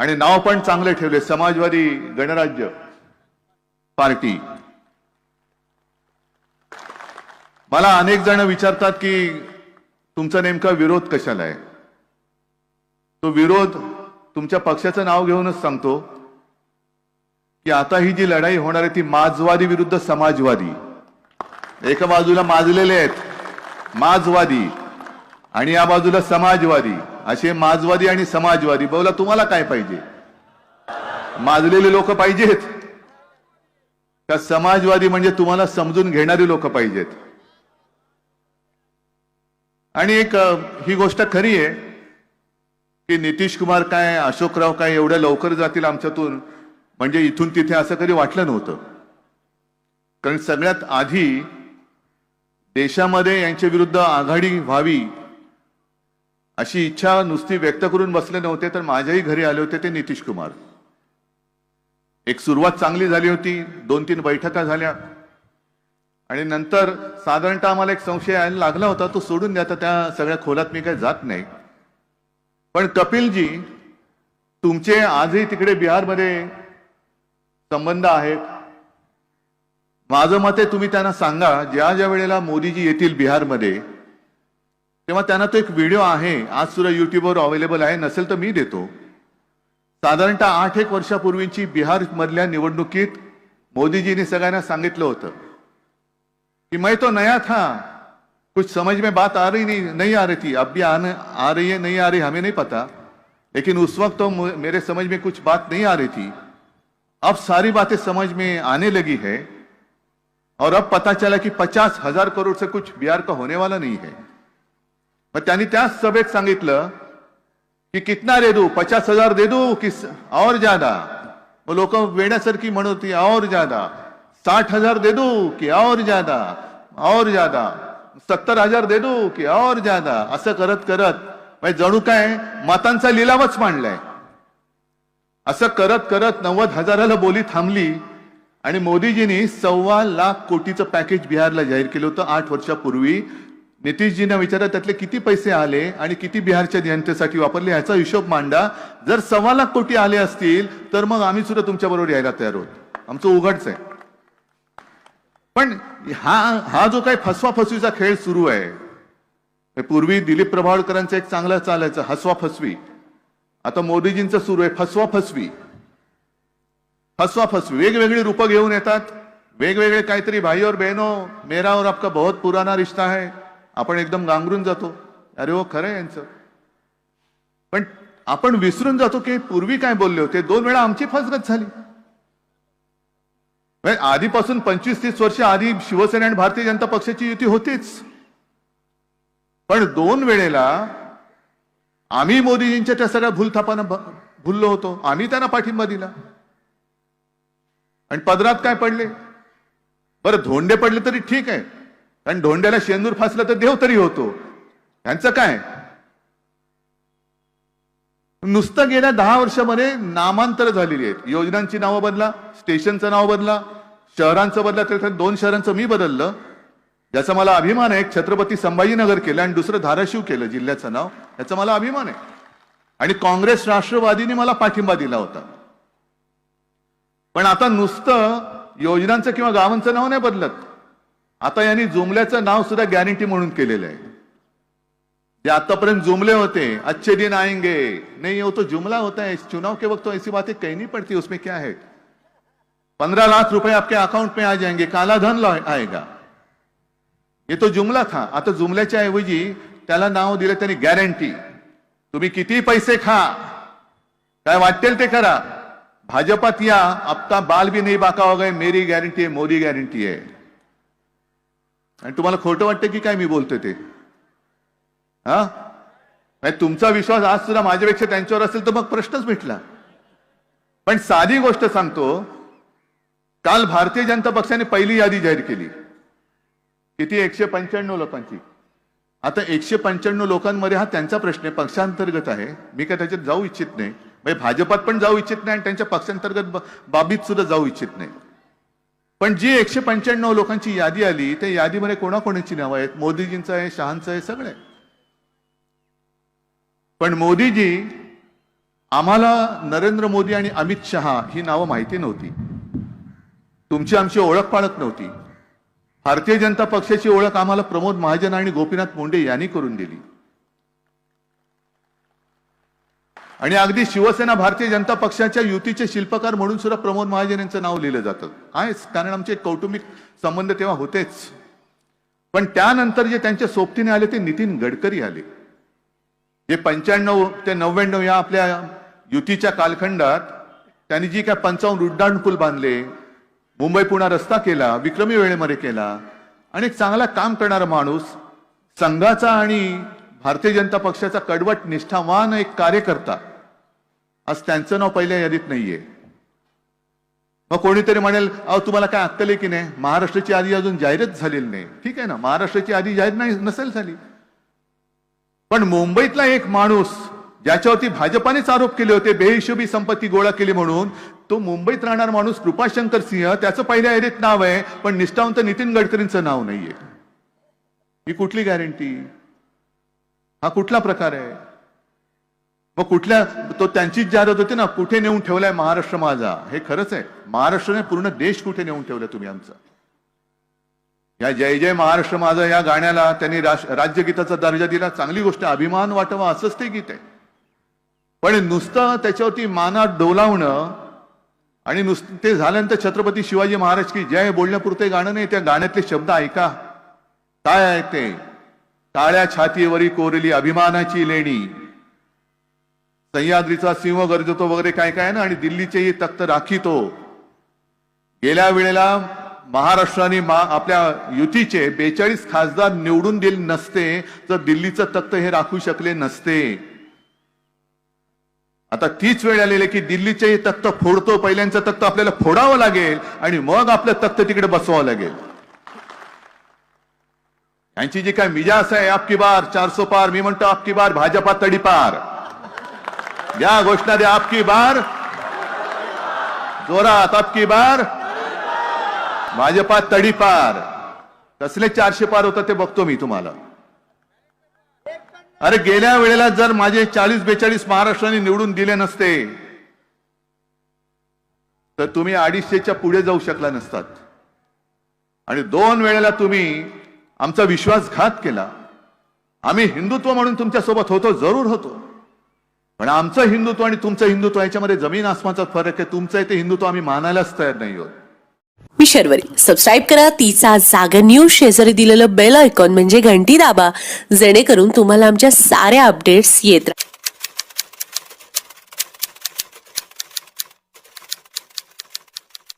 आणि नाव पण चांगले ठेवले. समाजवादी गणराज्य पार्टी. मला अनेक जण विचारतात की तुमचा नेमका विरोध कशाला आहे? तो विरोध तुमच्या पक्षाचं नाव घेऊनच सांगतो की आता ही जी लढाई होणार आहे ती माजवादी विरुद्ध समाजवादी. एका बाजूला माजलेले आहेत माजवादी आणि या बाजूला समाजवादी. असे माजवादी आणि समाजवादी. बोला तुम्हाला काय पाहिजे? माजलेले लोक पाहिजेत. का समाजवादी म्हणजे तुम्हाला समजून घेणारी लोक पाहिजेत? आणि एक ही गोष्ट खरी आहे की नितीश कुमार काय अशोकराव काय एवढ्या लवकर जातील आमच्यातून म्हणजे इथून तिथे असं कधी वाटलं नव्हतं. कारण सगळ्यात आधी देशामध्ये यांच्या विरुद्ध आघाडी व्हावी अशी इच्छा नुसती व्यक्त करून बसले नव्हते तर माझ्याही घरी आले होते ते नितीश कुमार. एक सुरुवात चांगली झाली होती दोन तीन बैठका झाल्या. आणि नंतर साधारणतः आम्हाला एक संशय यायला लागला होता तो सोडून द्या तर त्या सगळ्या खोलात मी काही जात नाही. पण कपिलजी तुमचे आजही तिकडे बिहारमध्ये संबंध आहेत. माझं मत आहे तुम्ही त्यांना सांगा ज्या ज्या वेळेला मोदीजी येतील बिहारमध्ये तेव्हा त्यांना तो एक व्हिडिओ आहे. आज सुद्धा युट्यूबवर अवेलेबल आहे. नसेल तर मी देतो. साधारणतः आठ एक वर्षापूर्वीची बिहार मधल्या निवडणुकीत मोदीजीने सगळ्यांना सांगितलं होतं कि, मैं तो नया था. कुछ समझ में बात आ रही नहीं नहीं आ रही थी. अब भी आने, आ रही है, नहीं आ रही, हमें नहीं पता. लेकिन उस वक्त तो मेरे समझ में कुछ बात नहीं आ रही थी. अब सारी बातें समझ में आने लगी है और अब पता चला कि पचास हज़ार करोड़ से कुछ बिहार का होने वाला नहीं है. मग त्यांनी त्याच सभेत सांगितलं की कितना दे दू पचास हजार दे दू की और ज्यादा? मग लोक वेण्यासारखी म्हणत होती और ज्यादा. साठ हजार दे दू की और ज्यादा? और ज्यादा. सत्तर हजार दे दू की और ज्यादा? असं करत करत म्हणजे जणू काय मतांचा लिलावच मांडलाय. असं करत करत नव्वद हजाराला बोली थांबली आणि मोदीजींनी सव्वा लाख कोटीचं पॅकेज बिहारला जाहीर केलं होतं आठ वर्षापूर्वी. नितीशजींना विचारा त्यातले किती पैसे आले आणि किती बिहारच्या जनतेसाठी वापरले ह्याचा हिशोब मांडा. जर सव्वा लाख कोटी आले असतील तर मग आम्ही सुद्धा तुमच्याबरोबर यायला तयार आहोत. आमचं उघडच आहे. पण हा हा जो काही फसवा फसवीचा खेळ सुरू आहे पूर्वी दिलीप प्रभावळकरांचं एक चांगलं चालायचं हसवा फसवी आता मोदीजींचं सुरू आहे फसवा फसवी फसवा फसवी वेगवेगळी रूपं घेऊन येतात. वेगवेगळे काहीतरी भाई और बहनो मेरा और आपका बहुत पुराना रिश्ता है. आपण एकदम गांगरून जातो. अरे हो खरं यांचं. पण आपण विसरून जातो की पूर्वी काय बोलले होते? दोन वेळा आमची फसगत झाली. म्हणजे आधीपासून पंचवीस तीस वर्ष आधी शिवसेना आणि भारतीय जनता पक्षाची युती होतीच. पण दोन वेळेला आम्ही मोदीजींच्या त्या सगळ्या भूलथापानं भुललो होतो. आम्ही त्यांना पाठिंबा दिला. आणि पदरात काय पडले? बरं धोंडे पडले तरी ठीक आहे. कारण धोंड्याला शेंदूर फासला तर देव तरी होतो. यांचं काय? नुसतं गेल्या दहा वर्षामध्ये नामांतर झालेली आहेत. योजनांची नावं बदला स्टेशनचं नाव बदला शहरांचं बदला तर दोन शहरांचं मी बदललं. याचा मला अभिमान आहे. एक छत्रपती संभाजीनगर केलं आणि दुसरं धाराशिव केलं जिल्ह्याचं नाव. याचा मला अभिमान आहे. आणि काँग्रेस राष्ट्रवादीने मला पाठिंबा दिला होता. पण आता नुसतं योजनांचं किंवा गावांचं नाव नाही बदलत. आता यांनी जुमल्याचं नाव सुद्धा गॅरंटी म्हणून केलेलं आहे. जे आतापर्यंत जुमले होते अच्छे दिन आएंगे. नहीं वो तो जुमला होता है. चुनाव के वक्त तो ऐसी बातें कहनी पड़ती है उसमें क्या है? पंद्रह लाख रुपए आपके अकाउंट में आ जाएंगे काला धन आएगा। ये तो जुमला था। आता जुमल्याच्या ऐवजी त्याला नाव दिलं त्यांनी गॅरंटी तुम्ही किती पैसे खा? काय वाटेल ते करा. भाजपात या आपता बाल भी नहीं बाका वगैरे मेरी गॅरंटी आहे मोदी गॅरंटी आहे आणि तुम्हाला खोटं वाटतं की काय मी बोलतोय ते? हा? म्हणजे तुमचा विश्वास आज सुद्धा माझ्यापेक्षा त्यांच्यावर असेल तर मग प्रश्नच मिटला. पण साधी गोष्ट सांगतो काल भारतीय जनता पक्षाने पहिली यादी जाहीर केली. किती? एकशे पंच्याण्णव लोकांची. आता एकशे पंच्याण्णव लोकांमध्ये हा त्यांचा प्रश्न आहे पक्षांतर्गत आहे. मी काय त्याच्यात जाऊ इच्छित नाही. म्हणजे भाजपात पण जाऊ इच्छित नाही आणि त्यांच्या पक्षांतर्गत बाबीत सुद्धा जाऊ इच्छित नाही. पण जी एकशे पंच्याण्णव लोकांची यादी आली त्या यादीमध्ये कोणाकोणाची नावं आहेत? मोदीजींचं आहे शहांचं आहे सगळे. पण मोदीजी आम्हाला नरेंद्र मोदी आणि अमित शहा ही नावं माहिती नव्हती. तुमची आमची ओळख पाळत नव्हती. भारतीय जनता पक्षाची ओळख आम्हाला प्रमोद महाजन आणि गोपीनाथ मुंडे यांनी करून दिली. आणि अगदी शिवसेना भारतीय जनता पक्षाच्या युतीचे शिल्पकार म्हणून सुद्धा प्रमोद महाजन यांचं नाव लिहिलं जातं. आहेच कारण आमचे कौटुंबिक संबंध तेव्हा होतेच. पण त्यानंतर जे त्यांच्या सोबतीने आले ते नितीन गडकरी आले. जे पंच्याण्णव ते नव्याण्णव या आपल्या युतीच्या कालखंडात त्यांनी जी काय पंचावन्न उड्डाण पूल बांधले मुंबई पुणा रस्ता केला विक्रमी वेळेमध्ये केला आणि एक चांगला काम करणारा माणूस संघाचा आणि भारतीय जनता पक्षाचा कडवट निष्ठावान एक कार्यकर्ता आज त्यांचं नाव पहिल्या यादीत नाहीये. मग कोणीतरी म्हणेल अहो तुम्हाला काय अक्कल आहे की नाही? महाराष्ट्राची यादी अजून जाहीरच झालेली नाही. ठीक आहे ना? महाराष्ट्राची यादी जाहीर नाही नसेल झाली. पण मुंबईतला एक माणूस ज्याच्यावरती भाजपानेच आरोप केले होते बेहिशोबी संपत्ती गोळा केली म्हणून तो मुंबईत राहणार माणूस कृपाशंकर सिंह त्याचं पहिल्या यादीत नाव आहे पण निष्ठावंत नितीन गडकरींचं नाव नाहीये. ही कुठली गॅरंटी हा कुठला प्रकार आहे? मग कुठल्या तो त्यांचीच जाहिरात होती ना कुठे नेऊन ठेवलाय महाराष्ट्र माझा? हे खरंच आहे. महाराष्ट्राने पूर्ण देश कुठे नेऊन ठेवलाय तुम्ही आमचा? या जय जय महाराष्ट्र माझा या गाण्याला त्यांनी राज्यगीताचा दर्जा दिला. चांगली गोष्ट अभिमान वाटावा असंच ते गीत आहे. पण नुसतं त्याच्यावरती मानात डोलावणं आणि नुसतं ते झाल्यानंतर छत्रपती शिवाजी महाराज की जय बोलण्यापुरते गाणं नाही. त्या गाण्यातले शब्द ऐका. काय आहे ते? टाळ्या छातीवरी कोरली अभिमानाची लेणी. सह्याद्रीचा सिंह गरजतो वगैरे काय काय ना आणि दिल्लीचेही तख्त राखीतो. गेल्या वेळेला महाराष्ट्राने मा आपल्या युतीचे बेचाळीस खासदार निवडून दिले नसते तर दिल्लीचं तख्त हे राखू शकले नसते. आता तीच वेळ आलेली आहे की दिल्लीचेही तख्त फोडतो पहिल्यांचं तख्त आपल्याला फोडावं लागेल आणि मग आपलं तख्त तिकडे बसवावं लागेल. यांची जी काय मिजास आहे आपकी बार चारसो पार मी म्हणतो आपकी बार भाजपा तडीपार या घोषणा द्या आपकी बार. जोरात आपकी बार. भाजपा तडीपार. कसले चारशे पार होतं ते बघतो मी तुम्हाला. अरे गेल्या वेळेला जर माझे चाळीस बेचाळीस महाराष्ट्राने निवडून दिले नसते तर तुम्ही अडीचशेच्या पुढे जाऊ शकला नसतात. आणि दोन वेळेला तुम्ही आमचा विश्वासघात केला. आम्ही हिंदुत्व म्हणून तुमच्यासोबत होतो जरूर होतो. पण आमचं हिंदुत्व आणि तुमचं हिंदुत्व याच्यामध्ये जमीन आसमानचा फरक आहे. तुमचं ते हिंदुत्व आम्ही मानायलाच तयार नाही आहोत. मी शर्वरी. सबस्क्राईब करा. तिचा जागर न्यूज शेजारी दिलेलं बेल आयकॉन म्हणजे घंटी दाबा. जेणेकरून तुम्हाला आमच्या साऱ्या अपडेट्स येत राहतात